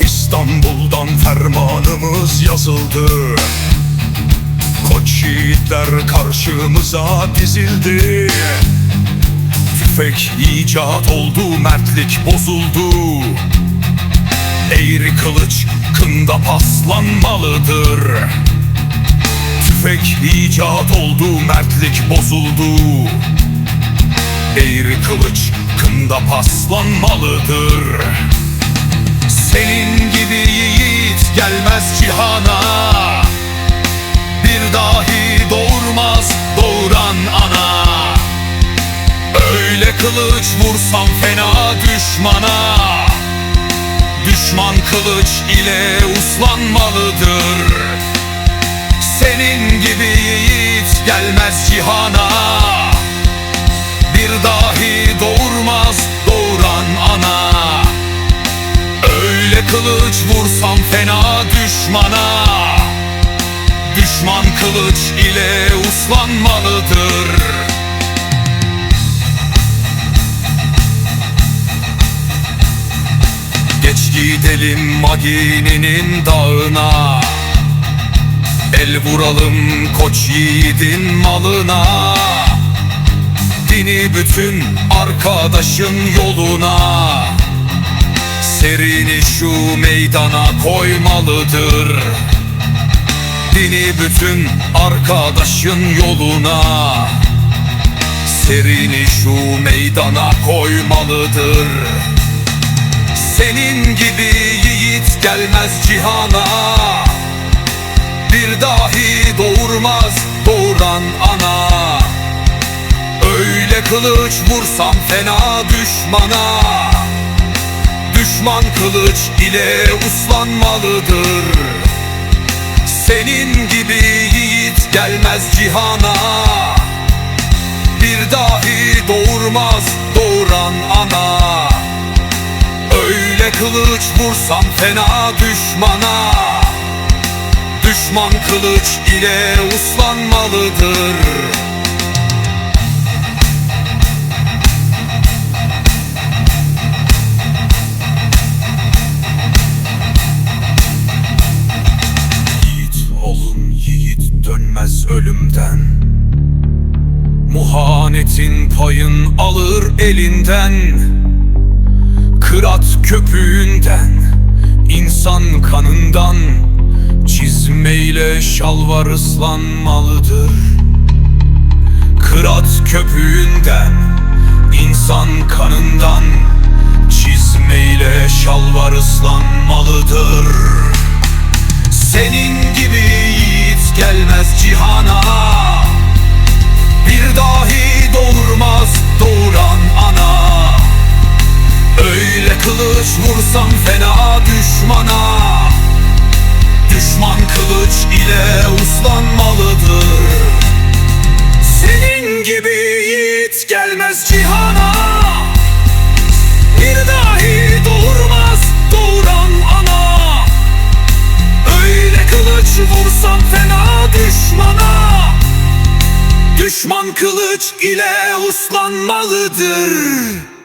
İstanbul'dan fermanımız yazıldı Koç yiğitler karşımıza dizildi Tüfek icat oldu, mertlik bozuldu. Eğri kılıç kında paslanmalıdır. Tüfek icat oldu, mertlik bozuldu. Eğri kılıç kında paslanmalıdır. Senin gibi yiğit gelmez cihana kılıç vursam fena düşmana. Düşman kılıç ile uslanmalıdır. Senin gibi yiğit gelmez cihana. Bir dahi doğurmaz doğuran ana. Öyle kılıç vursam fena düşmana. Düşman kılıç ile uslanmalıdır gidelim Magine'nin dağına. El vuralım koç yiğidin malına. Dini bütün arkadaşın yoluna. Serini şu meydana koymalıdır. Dini bütün arkadaşın yoluna. Serini şu meydana koymalıdır Senin gibi yiğit gelmez cihana. Bir dahi doğurmaz doğuran ana. Öyle kılıç vursam fena düşmana. Düşman kılıç ile uslanmalıdır. Senin gibi yiğit gelmez cihana. Bir dahi doğurmaz doğuran ana kılıç vursam fena düşmana. Düşman kılıç ile uslanmalıdır. Yiğit olun yiğit dönmez ölümden. Muhanetin payın alır elinden Kırat köpüğünden insan kanından Çizmeyle şalvar ıslanmalıdır. Kırat köpüğünden insan kanından Çizmeyle şalvar ıslanmalıdır. Senin gibi yiğit gelmez cihana kılıç vursam fena düşmana. Düşman kılıç ile uslanmalıdır. Senin gibi yiğit gelmez cihana. Bir dahi doğurmaz doğuran ana. Öyle kılıç vursam fena düşmana. Düşman kılıç ile uslanmalıdır